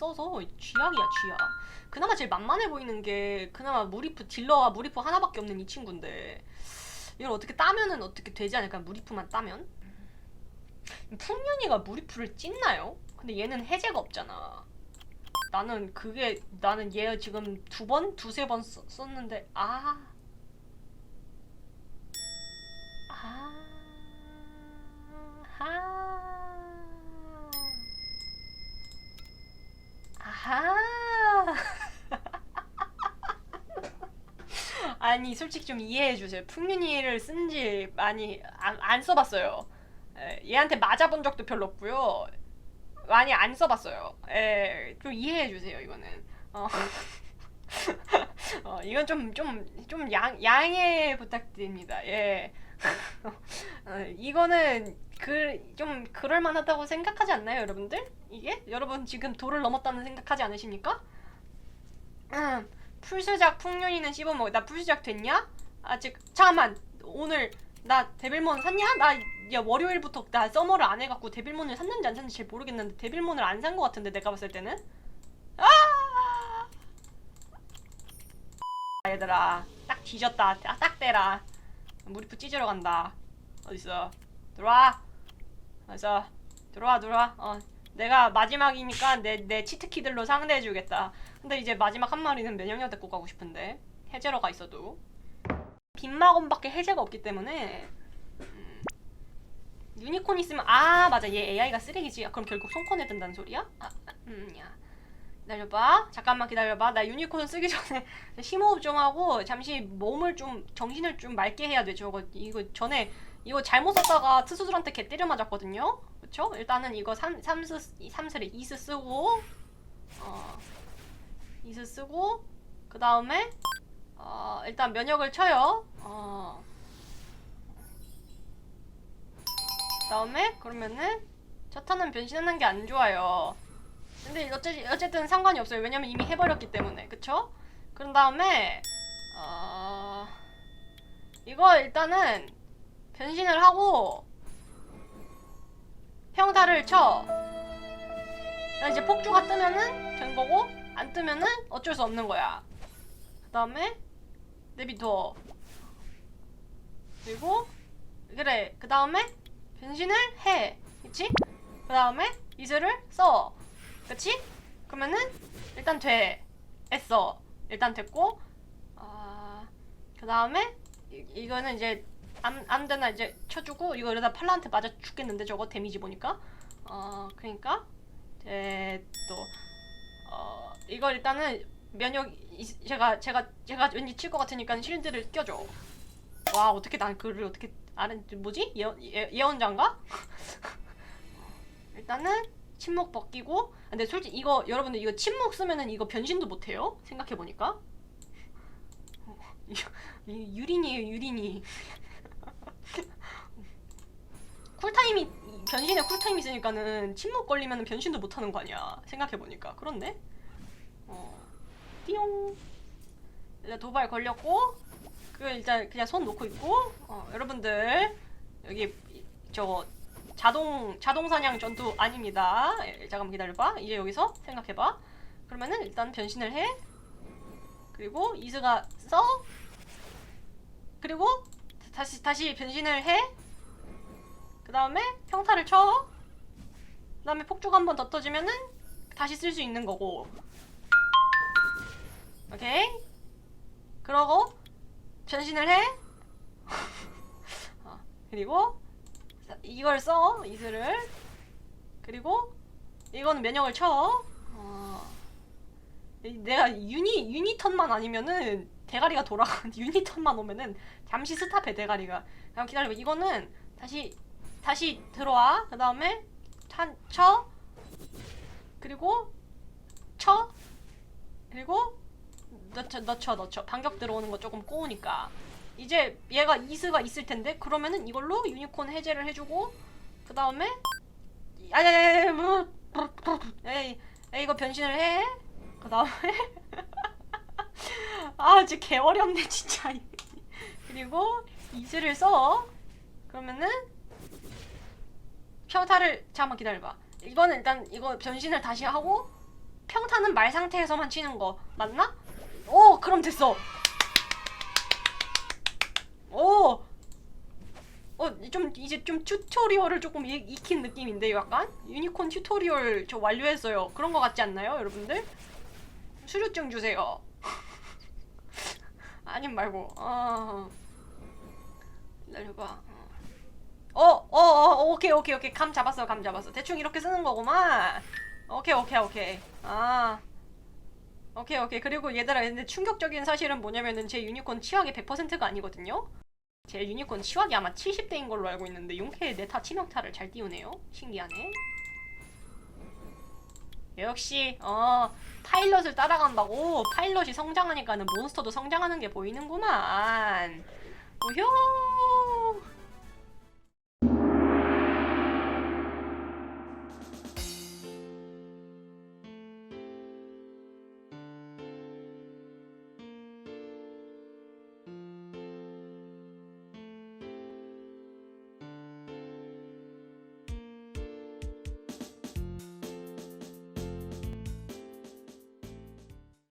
써서 쥐약이야 쥐약. 그나마 제일 만만해 보이는 게 그나마 무리프 딜러와 무리프 하나밖에 없는 이 친구인데 이걸 어떻게 따면은 어떻게 되지 않을까 무리프만 따면? 풍년이가 무리프를 찢나요? 근데 얘는 해제가 없잖아. 나는 그게 나는 얘 지금 두 번 두세 번 썼- 썼는데 아 아, 아하. 아하. 아니 솔직히 좀 이해해 주세요. 풍윤이를 쓴 지 많이 안, 안 써봤어요. 에, 얘한테 맞아본 적도 별로 없고요. 많이 안 써봤어요. 에, 좀 이해해 주세요 이거는. 어. 어, 이건 좀 좀 좀 양 양해 부탁드립니다. 예. 어, 이거는 그 좀 그럴 만하다고 생각하지 않나요, 여러분들? 이게 여러분 지금 도를 넘었다는 생각하지 않으십니까? 음, 풀수작 풍년이는 씹어먹어. 나 풀수작 됐냐? 아직 잠깐만. 오늘 나 데빌몬 샀냐? 나 야, 월요일부터 나 서머를 안 해갖고 데빌몬을 샀는지 안 샀는지 잘 모르겠는데 데빌몬을 안 산 것 같은데 내가 봤을 때는? 아! 얘들아. 딱 뒤졌다. 아, 딱 대라. 무리프 찢으러 간다. 어딨어? 들어와. 어서 들어와 들어와. 어 내가 마지막이니까 내 내 치트키들로 상대해주겠다. 근데 이제 마지막 한 마리는 면역력 데리고 가고 싶은데 해제로가 있어도. 빈마검밖에 해제가 없기 때문에 음, 유니콘 있으면 아 맞아. 얘 AI가 쓰레기지. 아, 그럼 결국 손코내 든다는 소리야? 아, 아, 음 야. 기다려봐. 잠깐만 기다려봐. 나 유니콘 쓰기 전에 심호흡 좀 하고 잠시 몸을 좀 정신을 좀 맑게 해야 돼. 저거 이거 전에 이거 잘못 썼다가 트수들한테 개 때려 맞았거든요 그쵸? 일단은 이거 3, 삼스 3스를 2스 쓰고 어 이스 쓰고 그 다음에 어 일단 면역을 쳐요. 어. 그 다음에 그러면은 첫 턴은 변신하는 게 안 좋아요. 근데 어째, 어쨌든 상관이 없어요. 왜냐면 이미 해버렸기 때문에 그쵸? 그런 다음에 어 이거 일단은 변신을 하고 평타를 쳐. 나 이제 폭주가 뜨면은 된 거고 안 뜨면은 어쩔 수 없는 거야. 그 다음에 내비둬. 그리고 그래 그 다음에 변신을 해. 그치? 그 다음에 이슬을 써. 그치? 그러면은 일단 돼. 했어. 일단 됐고 아, 그 다음에 이거는 이제 안, 안 되나 이제 쳐주고 이거 이러다 팔라한테 맞아 죽겠는데 저거 데미지 보니까 어 그러니까 됐또 어 이거 일단은 면역 이- 제가 제가 제가 왠지 칠 것 같으니까 실드를 껴줘. 와 어떻게 난 그를 어떻게 아는 뭐지 예언 예, 예언자인가? 일단은 침묵 벗기고 아, 근데 솔직히 이거 여러분들 이거 침묵 쓰면은 이거 변신도 못해요 생각해 보니까 유린이에요 유린이 쿨타임이 변신에 쿨타임 있으니까는 침묵 걸리면 변신도 못하는 거 아니야 생각해 보니까 그렇네 어 띠용 일단 도발 걸렸고 그 일단 그냥 손 놓고 있고 어, 여러분들 여기 저 자동 자동 사냥 전투 아닙니다. 예, 잠깐만 기다려봐. 이제 여기서 생각해봐. 그러면은 일단 변신을 해. 그리고 이스가 써. 그리고 다시 다시 변신을 해. 그 다음에 평타를 쳐. 그 다음에 폭주가 한번 더 터지면은 다시 쓸 수 있는 거고. 오케이. 그러고 변신을 해. 어, 그리고 이걸 써 이슬을 그리고 이거는 면역을 쳐. 어, 이- 내가 유니 유니턴만 아니면은 대가리가 돌아가 유니턴만 오면은 잠시 스탑해 대가리가. 그럼 기다려. 이거는 다시 다시 들어와. 그 다음에 한 쳐. 그리고 쳐. 그리고 넣쳐 넣쳐 넣쳐 반격 들어오는 거 조금 꼬우니까 이제 얘가 이스가 있을 텐데 그러면은 이걸로 유니콘 해제를 해주고 그 다음에 아야야야 뭐 에이 이거 변신을 해 그 다음에 아 진짜 개 어렵네 진짜 그리고 이스를 써 그러면은 평타를 잠깐만 기다려봐 이거는 일단 이거 변신을 다시 하고 수사는 말 상태에서만 치는 거 맞나? 오 그럼 됐어 오 어, 좀 이제 좀 튜토리얼을 조금 익, 익힌 느낌인데 약간 유니콘 튜토리얼 저 완료했어요. 그런 거 같지 않나요, 여러분들? 수료증 주세요. 아님 말고. 아. 기다려봐. 어, 어, 어, 오케이, 오케이, 오케이. 감 잡았어, 감 잡았어. 대충 이렇게 쓰는 거구만. 오케이, 오케이, 오케이. 아. 오케이, 오케이. 그리고 얘들아, 근데 충격적인 사실은 뭐냐면은 제 유니콘 치약이 100%가 아니거든요? 제 유니콘 치확이 아마 70대인 걸로 알고 있는데 용케의 네타 치명타를 잘 띄우네요. 신기하네. 역시 어 파일럿을 따라간다고 파일럿이 성장하니까는 몬스터도 성장하는 게 보이는구만. 우효